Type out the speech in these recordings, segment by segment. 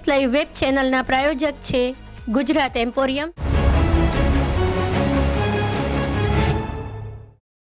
S live web ચેનલના પ્રાયોજક છે Gujarat emporium.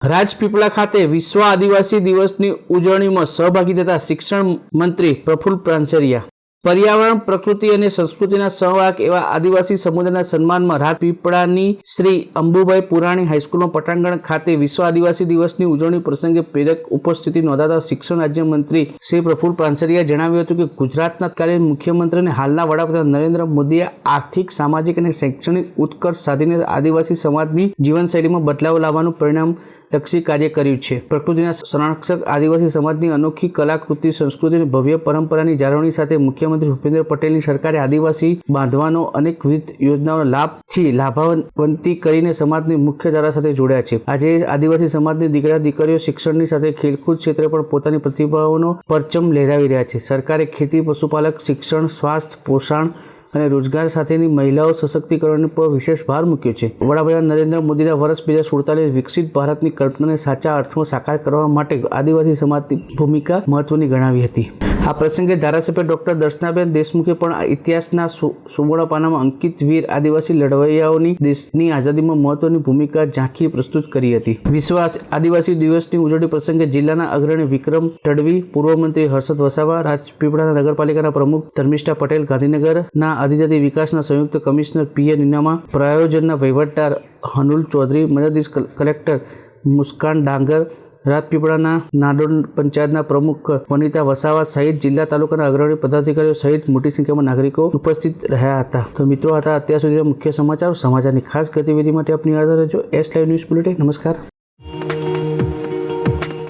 Rajpipla ખાતે વિશ્વ આદિવાસી દિવસની ઉજવણીમાં સહભાગી થતા શિક્ષણ મંત્રી પ્રફુલ્લ પ્રાંસરિયા. પર્યાવરણ, પ્રકૃતિ અને સંસ્કૃતિના સહવાક એવા આદિવાસી સમુદાયના સન્માનમાં રાજપીપળાની શ્રી અંબુભાઈ પુરાણી હાઈસ્કૂલમાં પટાંગણ ખાતે વિશ્વ આદિવાસી દિવસની ઉજવણી પ્રસંગે પ્રેરક ઉપસ્થિતિ નોંધાતા શિક્ષણ રાજ્યમંત્રી શ્રી પ્રફુલ પ્રાંસરિયાએ જણાવ્યું હતું કે ગુજરાતના તત્કાલીન મુખ્યમંત્રી અને હાલના વડાપ્રધાન નરેન્દ્ર મોદીએ આર્થિક, સામાજિક અને શૈક્ષણિક ઉત્કર્ષ સાધીને આદિવાસી સમાજની જીવનશૈલીમાં બદલાવ લાવવાનું પરિણામ લક્ષી કાર્ય કર્યું છે. પ્રકૃતિના સંરક્ષક આદિવાસી સમાજની અનોખી કલાકૃતિ, સંસ્કૃતિ અને ભવ્ય પરંપરાની જાળવણી સાથે મુખ્યમંત્રી ભૂપેન્દ્ર પટેલની સરકારે આદિવાસી બાંધવાનો અનેકવિધ યોજનાઓનો લાભથી લાભાવંતી કરીને સમાજની મુખ્ય ધારા સાથે જોડ્યા છે. આજે આદિવાસી સમાજની દીકરા દીકરીઓ શિક્ષણની સાથે ખેલકૂદ ક્ષેત્રે પણ પોતાની પ્રતિભાઓનો પરચમ લહેરાવી રહ્યા છે. સરકારે ખેતી, પશુપાલક, શિક્ષણ, સ્વાસ્થ્ય, પોષણ અને રોજગાર સાથેની મહિલાઓ સશક્તિકરણ પર વિશેષ ભાર મૂક્યો છે. વડાપ્રધાન નરેન્દ્ર મોદીના વર્ષ બે હજાર સુડતાલીસ વિકસિત ભારતની કલ્પનાને સાચા અર્થમાં સાકાર કરવા માટે આદિવાસી સમાજની ભૂમિકા મહત્વની ગણાવી હતી. આ પ્રસંગે ધારાસભ્ય ડોક્ટર દર્શનાબેન દેશમુખે પણ ઇતિહાસના સુવર્ણ પાનામાં અંકિત વીર આદિવાસી લડવૈયાઓની દેશની આઝાદીમાં મહત્વની ભૂમિકા ઝાંખી પ્રસ્તુત કરી હતી. વિશ્વાસ આદિવાસી દિવસની ઉજવણી પ્રસંગે જિલ્લાના અગ્રણી વિક્રમ તડવી પૂર્વ મંત્રી હર્ષદ વસાવા, રાજપીપળાના નગરપાલિકાના પ્રમુખ ધર્મિષ્ઠા પટેલ, ગાંધીનગરના આદિજાતિ વિકાસના સંયુક્ત કમિશનર પી એ નિનામા, પ્રાયોજનના વહીવટદાર હનુલ ચૌધરી, મદદનીશ કલ- કલેક્ટર મુસ્કાન ડાંગર રાજપીપળાના નાડોલ પંચાયતના પ્રમુખ વનિતા વસાવા સહિત જિલ્લા તાલુકાના અગ્રણી પદાધિકારીઓ સહિત મોટી સંખ્યામાં નાગરિકો ઉપસ્થિત રહ્યા હતા. તો મિત્રો હતા અત્યાર સુધીના મુખ્ય સમાચાર. સમાચારની ખાસ ગતિવિધિ માટે આપની યાદ રહેજો એસ લાઈવ ન્યૂઝ બુલેટિન નમસ્કાર.